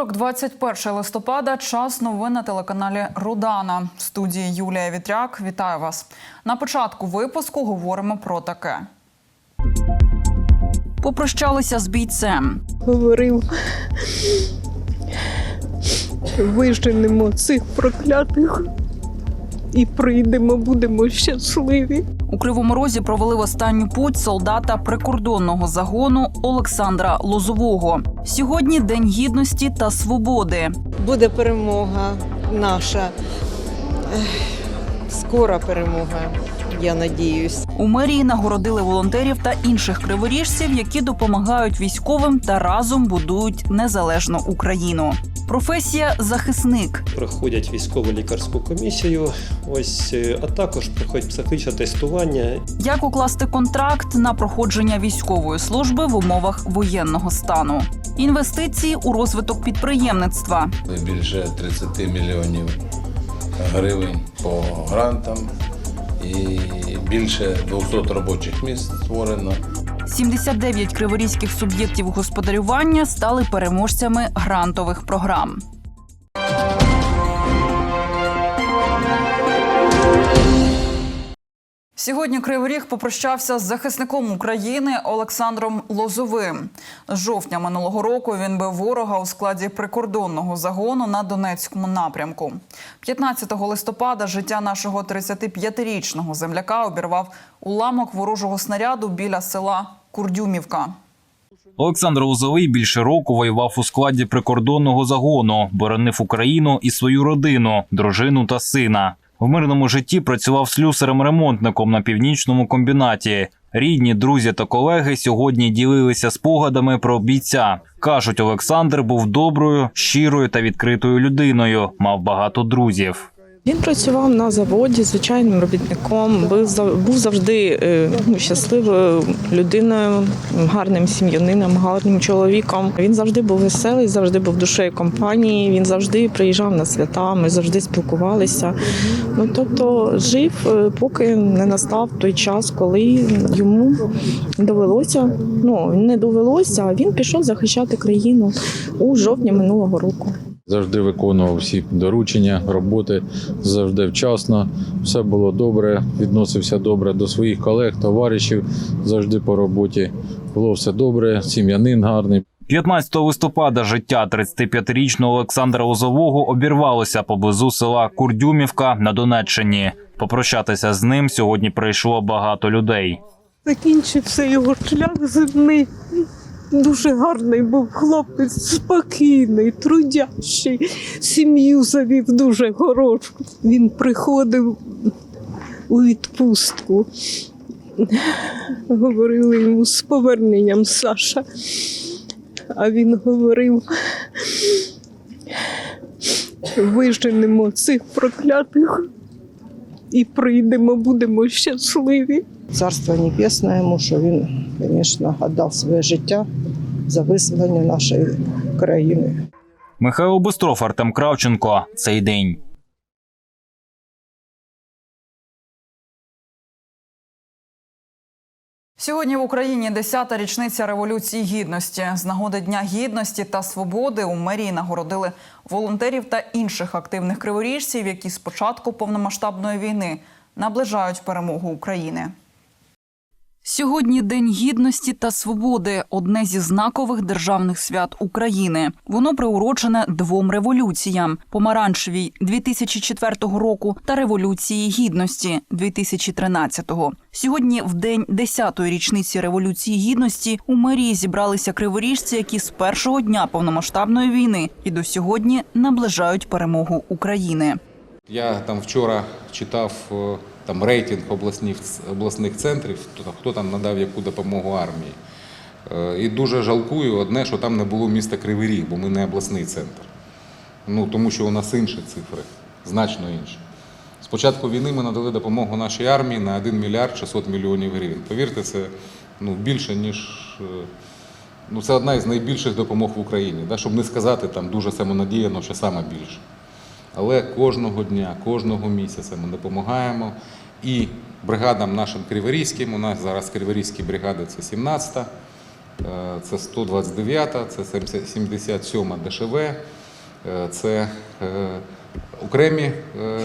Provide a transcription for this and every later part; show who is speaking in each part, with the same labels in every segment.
Speaker 1: Вівторок, 21 листопада. Час новин на телеканалі Рудана. В студії Юлія Вітряк. Вітаю вас. На початку випуску говоримо про таке. Попрощалися з бійцем.
Speaker 2: говорив. Виженемо цих проклятих і прийдемо, будемо щасливі.
Speaker 1: У Кривому Розі провели в останню путь солдата прикордонного загону Олександра Лозового. Сьогодні День гідності та свободи.
Speaker 2: Буде перемога наша. Скора перемога, я надіюсь.
Speaker 1: У мерії нагородили волонтерів та інших криворіжців, які допомагають військовим та разом будують незалежну Україну. Професія захисник.
Speaker 3: проходять військово лікарську комісію. Ось е, а також проходять психологічне тестування.
Speaker 1: Як укласти контракт на проходження військової служби в умовах воєнного стану? Інвестиції у розвиток підприємництва,
Speaker 4: більше 30 мільйонів гривень по грантам і більше 200 робочих місць створено.
Speaker 1: 79 криворізьких суб'єктів господарювання стали переможцями грантових програм. Сьогодні Кривий Ріг попрощався з захисником України Олександром Лозовим. З жовтня минулого року він бив ворога у складі прикордонного загону на Донецькому напрямку. 15 листопада життя нашого 35-річного земляка обірвав уламок ворожого снаряду біля села Курдюмівка.
Speaker 5: Олександр Лозовий більше року воював у складі прикордонного загону, боронив Україну і свою родину, дружину та сина. В мирному житті працював слюсарем-ремонтником на північному комбінаті. Рідні, друзі та колеги сьогодні ділилися спогадами про бійця. кажуть, Олександр був доброю, щирою та відкритою людиною, мав багато друзів.
Speaker 6: Він працював на заводі звичайним робітником, був був завжди е, ну, щасливою людиною, гарним сім'янином, гарним чоловіком. Він завжди був веселий, завжди був душею компанії. Він завжди приїжджав на свята, ми завжди спілкувалися. Ну тобто жив, е, поки не настав той час, коли йому довелося. Ну не довелося, а він пішов захищати країну у жовтні минулого року.
Speaker 7: Завжди виконував всі доручення, роботи завжди вчасно. Все було добре, відносився добре до своїх колег, товаришів, завжди по роботі. Було все добре, сім'янин гарний.
Speaker 5: 15 листопада життя 35-річного Олександра Лозового обірвалося поблизу села Курдюмівка на Донеччині. Попрощатися з ним сьогодні прийшло багато людей.
Speaker 2: Закінчився його шлях земний. Дуже гарний був хлопець, спокійний, трудящий, сім'ю завів дуже хорошу. Він приходив у відпустку. Говорили йому з поверненням Саша. А він говорив: виженемо цих проклятих і прийдемо, будемо щасливі.
Speaker 8: Царство Небесне йому, що він, звісно, віддав своє життя за визволення нашої країни.
Speaker 5: Михайло Бистров, Артем Кравченко. Цей день.
Speaker 1: Сьогодні в Україні 10-та річниця революції гідності. З нагоди Дня гідності та свободи у мерії нагородили волонтерів та інших активних криворіжців, які з початку повномасштабної війни наближають перемогу України. Сьогодні День гідності та свободи одне зі знакових державних свят України. Воно приурочене двом революціям: помаранчевій 2004 року та революції гідності 2013-го. Сьогодні, в день 10-ї річниці революції гідності, у мерії зібралися криворіжці, які з першого дня повномасштабної війни і до сьогодні наближають перемогу України.
Speaker 9: Я там вчора читав е, там рейтинг обласних, обласних центрів, хто, там надав яку допомогу армії. Е, І дуже жалкую одне, що там не було міста Кривий Ріг, бо ми не обласний центр. Ну, тому що у нас інші цифри, значно інші. З початку війни ми надали допомогу нашій армії на 1 мільярд 600 мільйонів гривень. Повірте, це ну, більше, ніж е, ну, це одна із найбільших допомог в Україні. Да? Щоб не сказати там дуже самонадіяно, що саме більше. Але кожного дня, кожного місяця ми допомагаємо і бригадам нашим криворізьким. У нас зараз криворізькі бригади це 17-та, Е, Це 129, та це 77 ДШВ, е, це е, окремі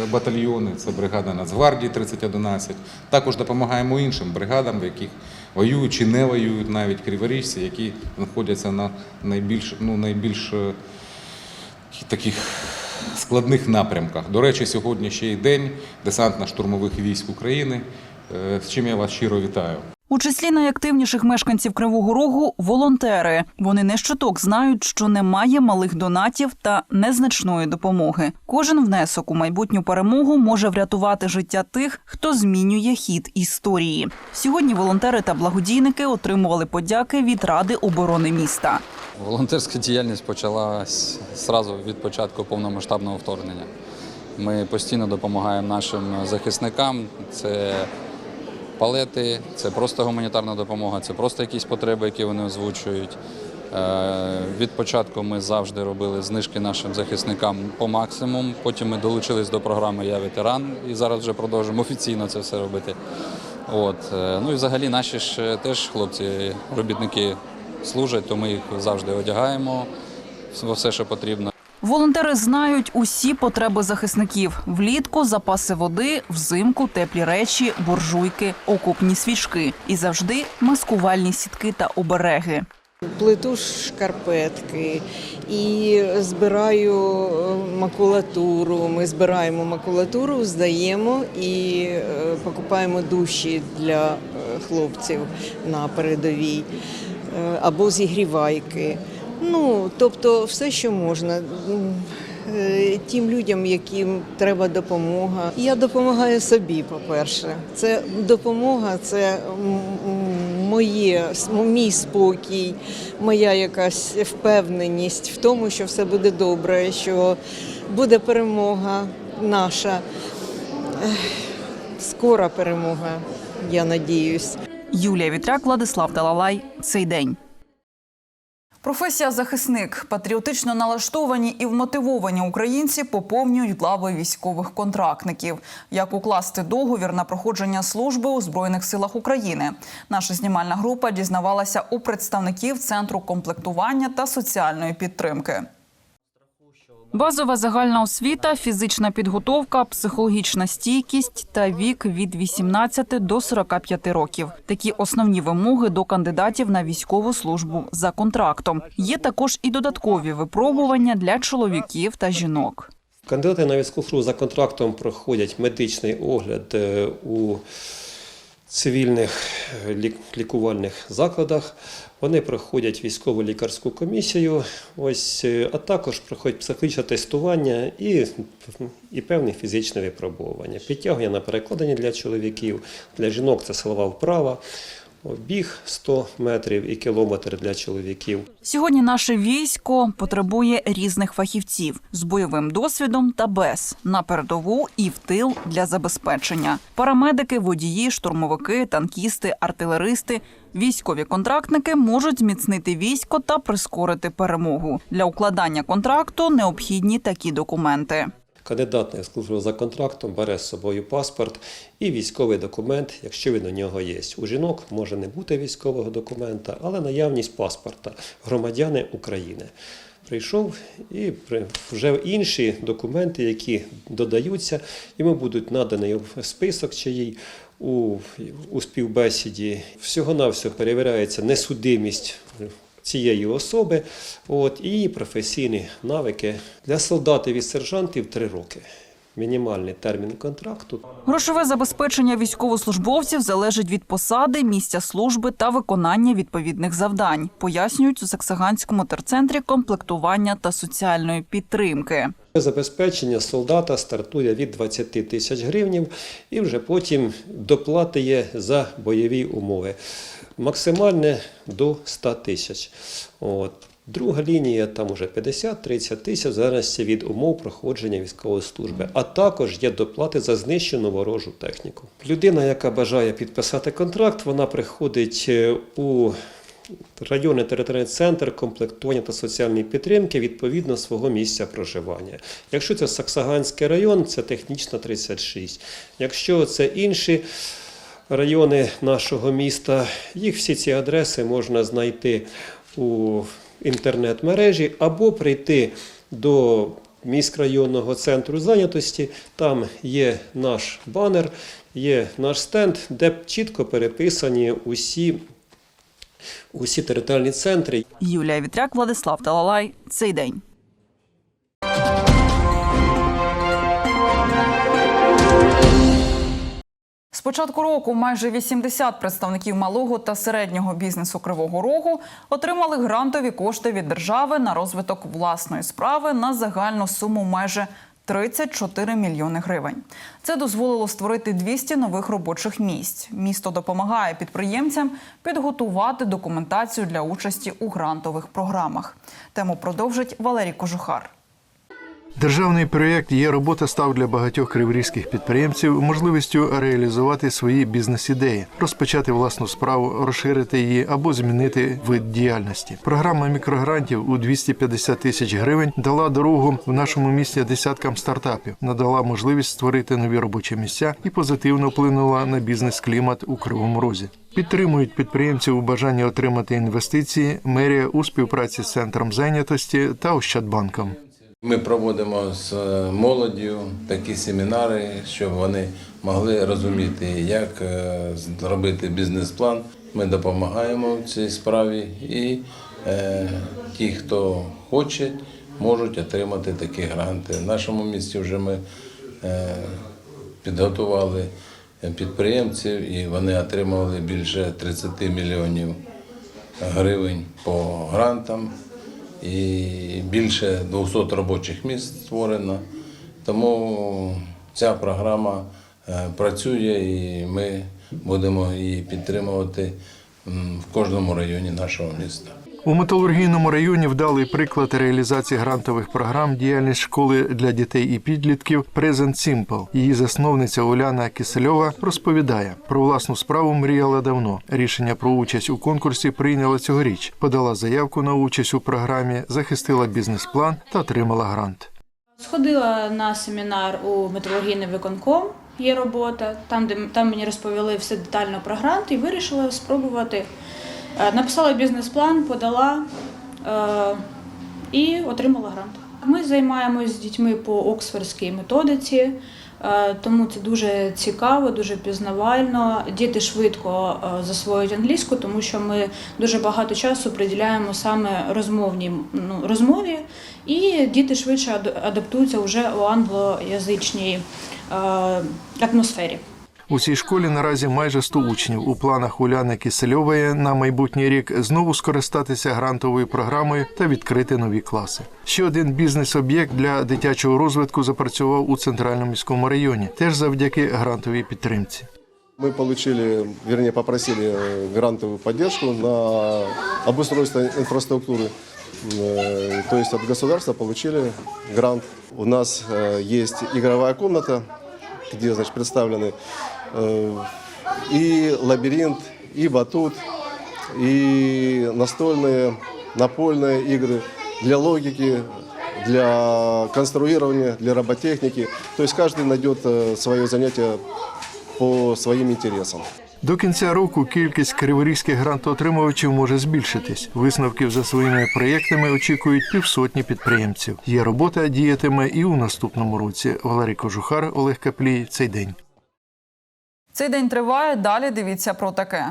Speaker 9: батальйони, це бригада Нацгвардії 3011. Також допомагаємо іншим бригадам, в яких воюють чи не воюють навіть криворіжці, які знаходяться на найбільш, ну, найбільш таких складних напрямках. До речі, сьогодні ще й день десантно-штурмових військ України, е, з чим я вас щиро вітаю.
Speaker 1: У числі найактивніших мешканців Кривого Рогу волонтери. Вони не щоток знають, що немає малих донатів та незначної допомоги. Кожен внесок у майбутню перемогу може врятувати життя тих, хто змінює хід історії. Сьогодні волонтери та благодійники отримували подяки від Ради оборони міста.
Speaker 10: Волонтерська діяльність почалась зразу від початку повномасштабного вторгнення. Ми постійно допомагаємо нашим захисникам. Це палети, це просто гуманітарна допомога, це просто якісь потреби, які вони озвучують. Е, Від початку ми завжди робили знижки нашим захисникам по максимуму. Потім ми долучились до програми Я ветеран і зараз вже продовжуємо офіційно це все робити. От. е, Ну і взагалі наші ж теж хлопці, робітники служать, то ми їх завжди одягаємо все, що потрібно.
Speaker 1: Волонтери знають усі потреби захисників: влітку запаси води, взимку теплі речі, буржуйки, окопні свічки і завжди маскувальні сітки та обереги.
Speaker 11: Плету шкарпетки і збираю е, макулатуру. Ми збираємо макулатуру, здаємо і е, покупаємо душі для е, хлопців на передовій або зігрівайки. Ну, тобто, все, що можна. Е, Тим людям, яким треба допомога. Я допомагаю собі, по-перше. Це допомога, це моє, мій спокій, моя якась впевненість в тому, що все буде добре, що буде перемога наша. Скора перемога, я надіюсь.
Speaker 1: Юлія Вітряк, Владислав Талалай. Цей день. Професія захисник. Патріотично налаштовані і вмотивовані українці поповнюють лави військових контрактників. Як укласти договір на проходження служби у збройних силах України? Наша знімальна група дізнавалася у представників центру комплектування та соціальної підтримки. Базова загальна освіта, фізична підготовка, психологічна стійкість та вік від 18 до 45 років. Такі основні вимоги до кандидатів на військову службу за контрактом. Є також і додаткові випробування для чоловіків та жінок.
Speaker 3: Кандидати на військову службу за контрактом проходять медичний огляд е, у цивільних е, лікувальних закладах. Вони проходять військову лікарську комісію, ось, е, а також проходять психологічне тестування і, і певні фізичні випробування. Підтягування на перекладення для чоловіків, для жінок це силова вправа, біг 100 метрів і кілометр для чоловіків.
Speaker 1: Сьогодні наше військо потребує різних фахівців з бойовим досвідом та без на передову і в тил для забезпечення. Парамедики, водії, штурмовики, танкісти, артилеристи. Військові контрактники можуть зміцнити військо та прискорити перемогу. Для укладання контракту необхідні такі документи.
Speaker 3: Кандидат на службу за контрактом бере з собою паспорт і військовий документ, якщо він у нього є. У жінок може не бути військового документа, але наявність паспорта громадяни України. Прийшов і вже інші документи, які додаються, йому будуть наданий список чиїй у, у співбесіді. Всього-навсього перевіряється несудимість цієї особи, от, і професійні навики. Для солдатів і сержантів три роки. Мінімальний термін контракту.
Speaker 1: Грошове забезпечення військовослужбовців залежить від посади, місця служби та виконання відповідних завдань, пояснюють у Саксаганському терцентрі комплектування та соціальної підтримки.
Speaker 3: Забезпечення солдата стартує від 20 тисяч гривнів і вже потім доплати є за бойові умови. Максимальне до 100 тисяч. Друга лінія там уже 50-30 тисяч, в залежності від умов проходження військової служби. А також є доплати за знищену ворожу техніку. Людина, яка бажає підписати контракт, вона приходить е, у районний територіальний центр комплектування та соціальної підтримки відповідно свого місця проживання. Якщо це Саксаганський район, це технічна 36. Якщо це інші райони нашого міста. Їх всі ці адреси можна знайти у інтернет-мережі або прийти до міськрайонного центру зайнятості. Там є наш банер, є наш стенд, де чітко переписані усі, усі територіальні центри.
Speaker 1: Юлія Вітряк, Владислав Талалай. Цей день. З початку року майже 80 представників малого та середнього бізнесу Кривого Рогу отримали грантові кошти від держави на розвиток власної справи на загальну суму майже 34 мільйони гривень. Це дозволило створити 200 нових робочих місць. Місто допомагає підприємцям підготувати документацію для участі у грантових програмах. Тему продовжить Валерій Кожухар.
Speaker 12: Державний проєкт є робота став для багатьох криворізьких підприємців можливістю реалізувати свої бізнес-ідеї, розпочати власну справу, розширити її або змінити вид діяльності. Програма мікрогрантів у 250 тисяч гривень дала дорогу в нашому місті десяткам стартапів, надала можливість створити нові робочі місця і позитивно вплинула на бізнес-клімат у Кривому Розі. Підтримують підприємців у бажанні отримати інвестиції мерія у співпраці з центром зайнятості та Ощадбанком.
Speaker 4: Ми проводимо з е, молоддю такі семінари, щоб вони могли розуміти, як е, зробити бізнес-план. Ми допомагаємо в цій справі, і е, ті, хто хоче, можуть отримати такі гранти. В нашому місті вже ми е, підготували підприємців, і вони отримали більше 30 мільйонів гривень по грантам і більше 200 робочих місць створено. Тому ця програма е, працює і ми будемо її підтримувати в кожному районі нашого міста.
Speaker 12: У металургійному районі вдалий приклад реалізації грантових програм діяльність школи для дітей і підлітків Present Simple. Її засновниця Уляна Кисельова розповідає про власну справу. Мріяла давно. Рішення про участь у конкурсі прийняла цьогоріч. Подала заявку на участь у програмі, захистила бізнес-план та отримала грант.
Speaker 13: Сходила на семінар у металургійний виконком. Є робота, там, де там мені розповіли все детально про грант і вирішила спробувати. Е, Написала бізнес-план, подала е, і отримала грант. Ми займаємось з дітьми по оксфордській методиці, е, тому це дуже цікаво, дуже пізнавально. Діти швидко засвоюють англійську, тому що ми дуже багато часу приділяємо саме розмовній ну, розмові, і діти швидше ад- адаптуються вже у англоязичній атмосфері.
Speaker 12: У цій школі наразі майже 100 учнів. У планах Уляни Кисельової на майбутній рік знову скористатися грантовою програмою та відкрити нові класи. Ще один бізнес-об'єкт для дитячого розвитку запрацював у центральному міському районі, теж завдяки грантовій підтримці.
Speaker 14: Мы получили, вернее, попросили э, грантовую поддержку на обустройство инфраструктуры. Э, То есть от государства получили грант. У нас э, есть игровая комната, где значит, представлены э, и лабиринт, и батут, и настольные, напольные игры для логики, для конструирования, для роботехники. То есть каждый найдет э, свое занятие по своїм інтересам.
Speaker 12: До кінця року кількість криворізьких грантоотримувачів може збільшитись. Висновків за своїми проєктами очікують півсотні підприємців. Є робота діятиме і у наступному році. Валерій Кожухар, Олег Каплій. Цей день.
Speaker 1: Цей день триває. Далі дивіться про таке.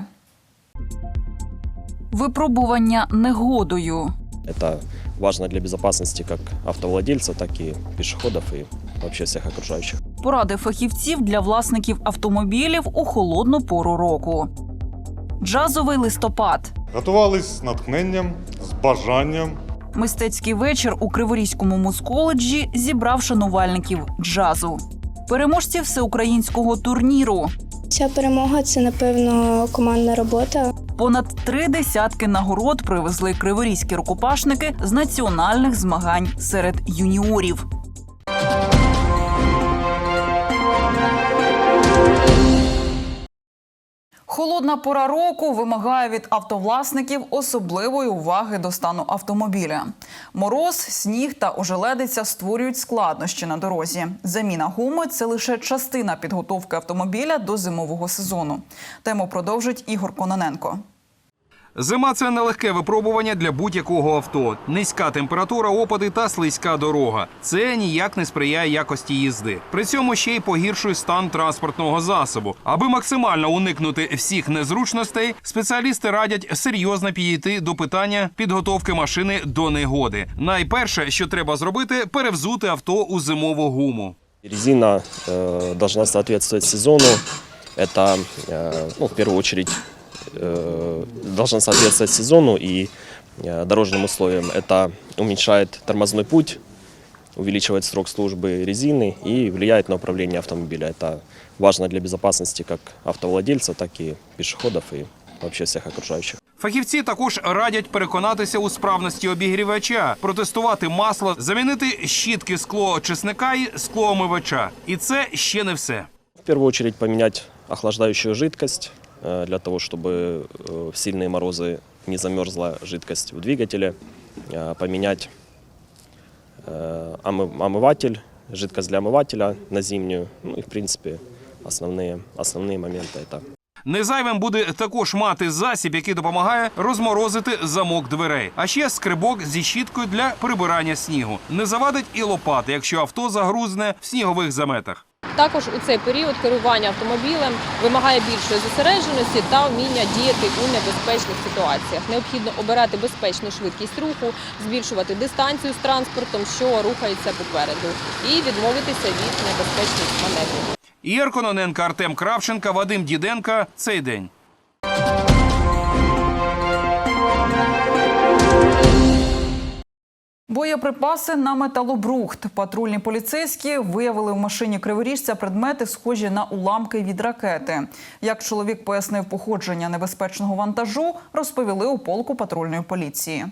Speaker 1: Випробування негодою.
Speaker 15: Это важно для безопасности как автовладельца, так и пешеходов и вообще всех окружающих.
Speaker 1: Поради фахівців для власників автомобілів у холодну пору року. Джазовий листопад.
Speaker 16: Готувались з натхненням, з бажанням.
Speaker 1: Мистецький вечір у Криворізькому музколеджі зібрав шанувальників джазу. Переможці всеукраїнського турніру.
Speaker 17: Ця перемога це напевно командна робота.
Speaker 1: Понад три десятки нагород привезли криворізькі рукопашники з національних змагань серед юніорів. Холодна пора року вимагає від автовласників особливої уваги до стану автомобіля. Мороз, сніг та ожеледиця створюють складнощі на дорозі. Заміна гуми це лише частина підготовки автомобіля до зимового сезону. Тему продовжить Ігор Кононенко.
Speaker 18: Зима це нелегке випробування для будь-якого авто. Низька температура, опади та слизька дорога. Це ніяк не сприяє якості їзди. При цьому ще й погіршує стан транспортного засобу. Аби максимально уникнути всіх незручностей, спеціалісти радять серйозно підійти до питання підготовки машини до негоди. Найперше, що треба зробити, перевзути авто у зимову гуму.
Speaker 15: Резина э, должна соответствовать сезону. Это, э, ну, в первую очередь, э, должна соответствовать сезону и э, дорожным условиям. Это уменьшает тормозной путь, увеличивает срок службы резины и влияет на управление автомобиля. Это важно для безопасности как автовладельца, так и пешеходов и вообще всех окружающих.
Speaker 18: Фахівці також радять переконатися у справності обігрівача, протестувати масло, замінити щітки склоочисника і склоомивача. І це ще не все.
Speaker 15: В первую очередь поменять охлаждающую жидкость э, для того, чтобы э, в сильные морозы не замерзла жидкость в двигателе. Э, Поменять э, омы- омыватель, жидкость для омывателя на зимнюю. Ну и в принципе основные, основные моменты это
Speaker 18: Незайвим буде також мати засіб, який допомагає розморозити замок дверей. А ще скрибок зі щіткою для прибирання снігу. Не завадить і лопати, якщо авто загрузне в снігових заметах.
Speaker 19: Також у цей період керування автомобілем вимагає більшої зосередженості та вміння діяти у небезпечних ситуаціях. Необхідно обирати безпечну швидкість руху, збільшувати дистанцію з транспортом, що рухається попереду, і відмовитися від небезпечних маневрів.
Speaker 18: Іркононенка Артем Кравченка, Вадим Діденка. Цей день.
Speaker 1: Боєприпаси на металобрухт. Патрульні поліцейські виявили в машині криворіжця предмети, схожі на уламки від ракети. Як чоловік пояснив походження небезпечного вантажу, розповіли у полку патрульної поліції.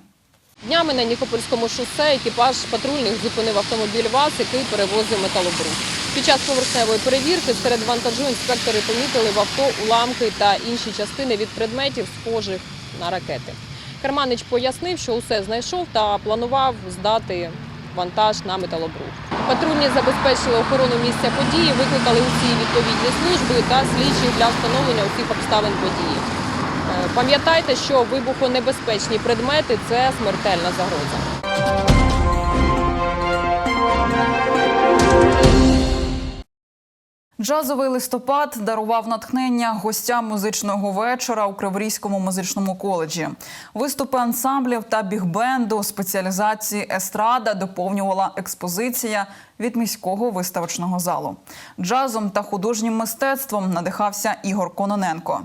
Speaker 19: Днями на Нікопольському шосе екіпаж патрульних зупинив автомобіль ВАЗ, який перевозив металобрух. Під час поверхневої перевірки серед вантажу інспектори помітили в авто уламки та інші частини від предметів, схожих на ракети. Керманич пояснив, що усе знайшов та планував здати вантаж на металобрух. Патрульні забезпечили охорону місця події, викликали усі відповідні служби та слідчі для встановлення усіх обставин події. Е, Пам'ятайте, що вибухонебезпечні предмети це смертельна загроза.
Speaker 1: Джазовий листопад дарував натхнення гостям музичного вечора у Криворізькому музичному коледжі. Виступи ансамблів та бігбенду спеціалізації естрада доповнювала експозиція від міського виставочного залу. Джазом та художнім мистецтвом надихався Ігор Кононенко.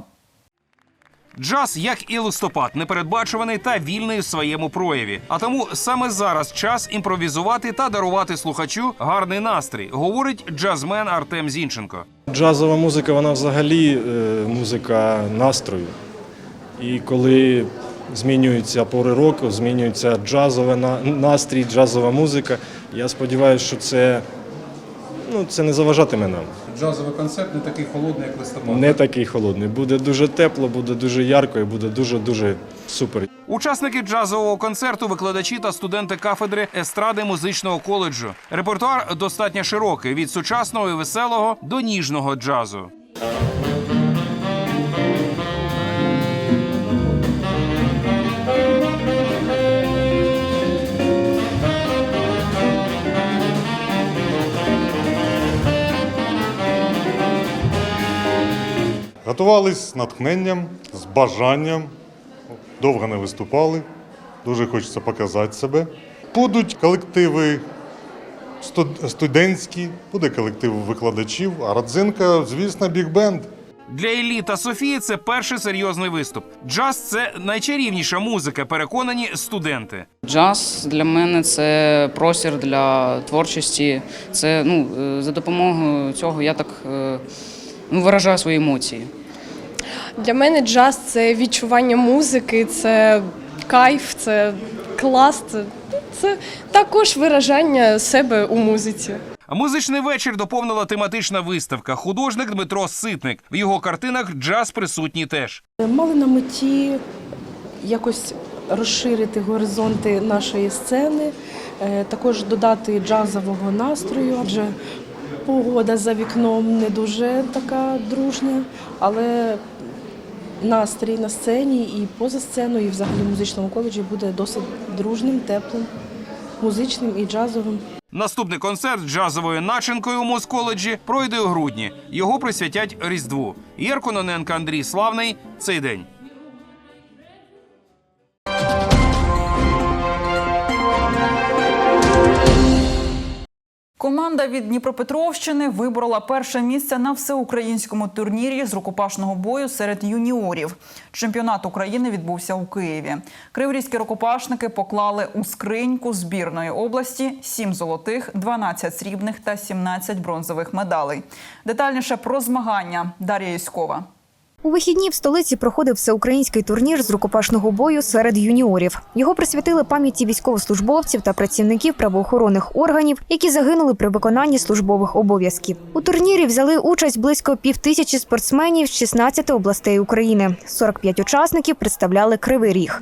Speaker 18: Джаз, як і листопад, непередбачуваний та вільний в своєму прояві. А тому саме зараз час імпровізувати та дарувати слухачу гарний настрій, говорить джазмен Артем Зінченко.
Speaker 20: Джазова музика, вона взагалі е, музика настрою. І коли змінюються пори року, змінюється джазовий на- настрій, джазова музика. Я сподіваюся, що це, ну, це не заважатиме нам.
Speaker 9: Джазовий концерт не такий холодний, як листопад.
Speaker 20: Не такий холодний. Буде дуже тепло, буде дуже ярко і буде дуже-дуже супер.
Speaker 18: Учасники джазового концерту, викладачі та студенти кафедри естради музичного коледжу. Репертуар достатньо широкий від сучасного і веселого до ніжного джазу.
Speaker 16: Готувались з натхненням, з бажанням. Довго не виступали. Дуже хочеться показати себе. Будуть колективи студентські, буде колектив викладачів, а родзинка, звісно, бік-бенд.
Speaker 18: Для Іллі та Софії це перший серйозний виступ. Джаз це найчарівніша музика, переконані студенти.
Speaker 21: Джаз для мене це простір для творчості. Це ну е, за допомогою цього я так е, виражаю свої емоції.
Speaker 22: Для мене джаз це відчування музики, це кайф, це клас, це, Це також виражання себе у музиці.
Speaker 18: А Музичний вечір доповнила тематична виставка. Художник Дмитро Ситник. В його картинах джаз присутній теж.
Speaker 23: Мали на меті якось розширити горизонти нашої сцени, е, також додати джазового настрою, адже погода за вікном не дуже така дружня, але настрій на сцені і поза сценою, і взагалі в музичному коледжі буде досить дружним, теплим, музичним і джазовим.
Speaker 18: Наступний концерт з джазовою начинкою у Москоледжі пройде у грудні. Його присвятять Різдву. Єрко Ноненко, Андрій Славний. Цей день.
Speaker 1: Команда від Дніпропетровщини виборола перше місце на всеукраїнському турнірі з рукопашного бою серед юніорів. Чемпіонат України відбувся у Києві. Криворізькі рукопашники поклали у скриньку збірної області 7 золотих, 12 срібних та 17 бронзових медалей. Детальніше про змагання Дар'я Юськова.
Speaker 24: У вихідні в столиці проходив всеукраїнський турнір з рукопашного бою серед юніорів. Його присвятили пам'яті військовослужбовців та працівників правоохоронних органів, які загинули при виконанні службових обов'язків. У турнірі взяли участь близько півтисячі спортсменів з 16 областей України. 45 учасників представляли Кривий Ріг.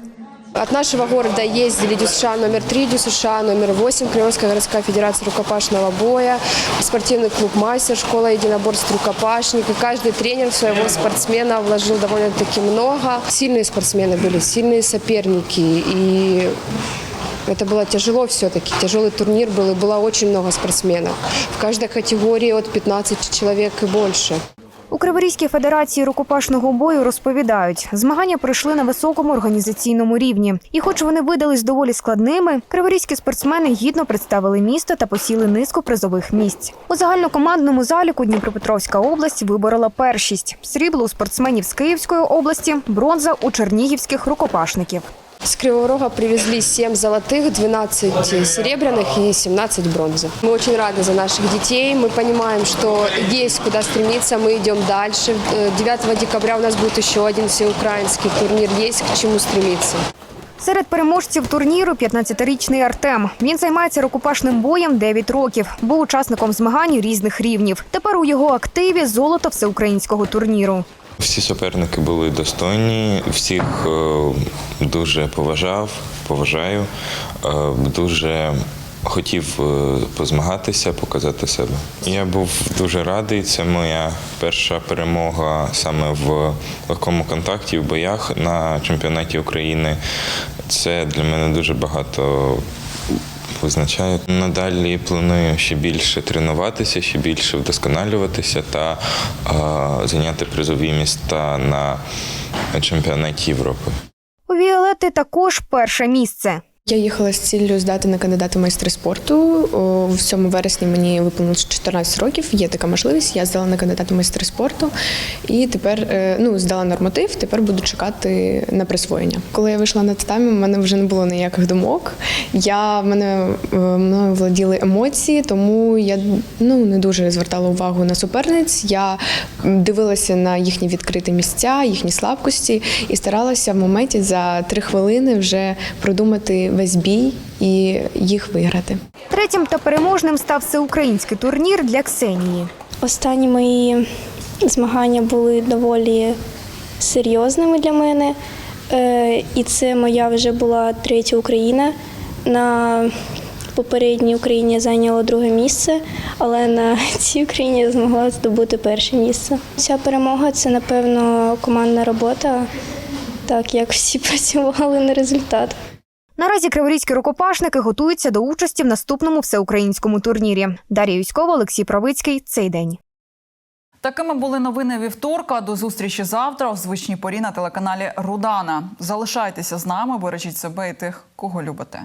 Speaker 22: От нашего города ездили ДЮСШ номер 3, ДЮСШ номер 8, Кривовская городская федерация рукопашного боя, спортивный клуб «Мастер», школа единоборств «Рукопашник». И каждый тренер своего спортсмена вложил довольно-таки много. Сильные спортсмены были, сильные соперники. И это было тяжело все-таки. Тяжелый турнир был, и было очень много спортсменов. В каждой категории от 15 человек и больше.
Speaker 24: У Криворізькій федерації рукопашного бою розповідають, змагання пройшли на високому організаційному рівні. І, хоч вони видались доволі складними, криворізькі спортсмени гідно представили місто та посіли низку призових місць. У загальнокомандному заліку Дніпропетровська область виборола першість: срібло у спортсменів з Київської області, бронза у чернігівських рукопашників.
Speaker 22: С Кривого Рога привезли 7 золотых, 12 серебряных и 17 бронзы. Мы очень рады за наших детей. Мы понимаем, что есть куда стремиться, мы идем дальше. Э, 9 декабря у нас будет еще один всеукраинский турнир. Есть к чему стремиться.
Speaker 24: Серед переможців турніру 15-річний Артем. Він займається рукопашним боєм 9 років. Був учасником змагань різних рівнів. Тепер у його активі золото всеукраїнського турніру.
Speaker 25: Всі суперники були достойні, всіх е, дуже поважав, поважаю, е, дуже хотів е, позмагатися, показати себе. Я був дуже радий. Це моя перша перемога саме в легкому контакті в боях на чемпіонаті України. Це для мене дуже багато визначає. Надалі планую ще більше тренуватися, ще більше вдосконалюватися та е, зайняти призові міста на чемпіонаті Європи.
Speaker 24: У Віолети також перше місце.
Speaker 22: Я їхала з ціллю здати на кандидата майстри спорту. В цьому вересні мені виповнилось 14 років. Є така можливість. Я здала на кандидата майстри спорту і тепер е, ну, здала норматив. Тепер буду чекати на присвоєння. Коли я вийшла на татамі, в мене вже не було ніяких думок. Я в мене е, мною владіли емоції, тому я ну не дуже звертала увагу на суперниць. Я дивилася на їхні відкриті місця, їхні слабкості і старалася в моменті за три хвилини вже продумати весь бій і їх виграти.
Speaker 24: Третім та переможним став всеукраїнський турнір для Ксенії.
Speaker 17: Останні мої змагання були доволі серйозними для мене. Е, І це моя вже була третя Україна. На попередній Україні я зайняла друге місце, але на цій Україні я змогла здобути перше місце. Ця перемога це, напевно, командна робота, так як всі працювали на результат.
Speaker 24: Наразі криворізькі рукопашники готуються до участі в наступному всеукраїнському турнірі. Дар'я Юськова, Олексій Правицький. Цей день.
Speaker 1: Такими були новини вівторка. До зустрічі завтра у звичній порі на телеканалі Рудана. Залишайтеся з нами, бережіть себе і тих, кого любите.